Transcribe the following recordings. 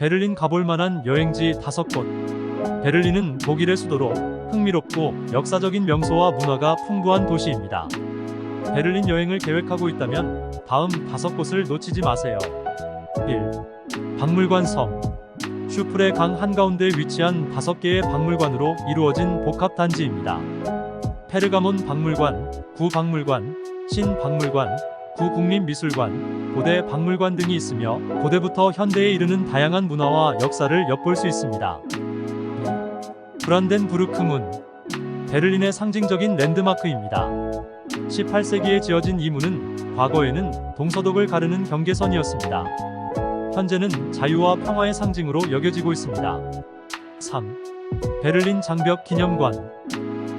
베를린 가볼 만한 여행지 다섯 곳. 베를린은 독일의 수도로 흥미롭고 역사적인 명소와 문화가 풍부한 도시입니다. 베를린 여행을 계획하고 있다면 다음 다섯 곳을 놓치지 마세요. 1. 박물관 섬. 슈프레 강 한가운데 위치한 다섯 개의 박물관으로 이루어진 복합 단지입니다. 페르가몬 박물관, 구박물관, 신박물관, 구국립미술관, 고대 박물관 등이 있으며 고대부터 현대에 이르는 다양한 문화와 역사를 엿볼 수 있습니다. 브란덴부르크문 베를린의 상징적인 랜드마크입니다. 18세기에 지어진 이 문은 과거에는 동서독을 가르는 경계선이었습니다. 현재는 자유와 평화의 상징으로 여겨지고 있습니다. 3. 베를린 장벽 기념관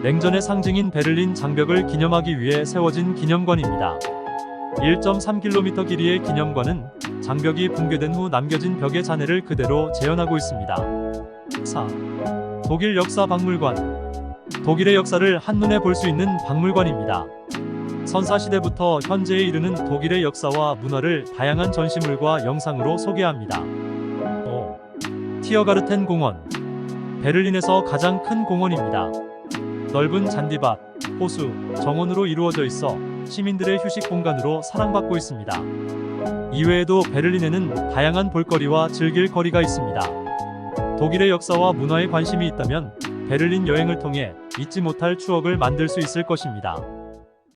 냉전의 상징인 베를린 장벽을 기념하기 위해 세워진 기념관입니다. 1.3km 길이의 기념관은 장벽이 붕괴된 후 남겨진 벽의 잔해를 그대로 재현하고 있습니다. 4. 독일 역사 박물관 독일의 역사를 한눈에 볼 수 있는 박물관입니다. 선사시대부터 현재에 이르는 독일의 역사와 문화를 다양한 전시물과 영상으로 소개합니다. 5. 티어가르텐 공원 베를린에서 가장 큰 공원입니다. 넓은 잔디밭, 호수, 정원으로 이루어져 있어 시민들의 휴식 공간으로 사랑받고 있습니다. 이외에도 베를린에는 다양한 볼거리와 즐길 거리가 있습니다. 독일의 역사와 문화에 관심이 있다면 베를린 여행을 통해 잊지 못할 추억을 만들 수 있을 것입니다.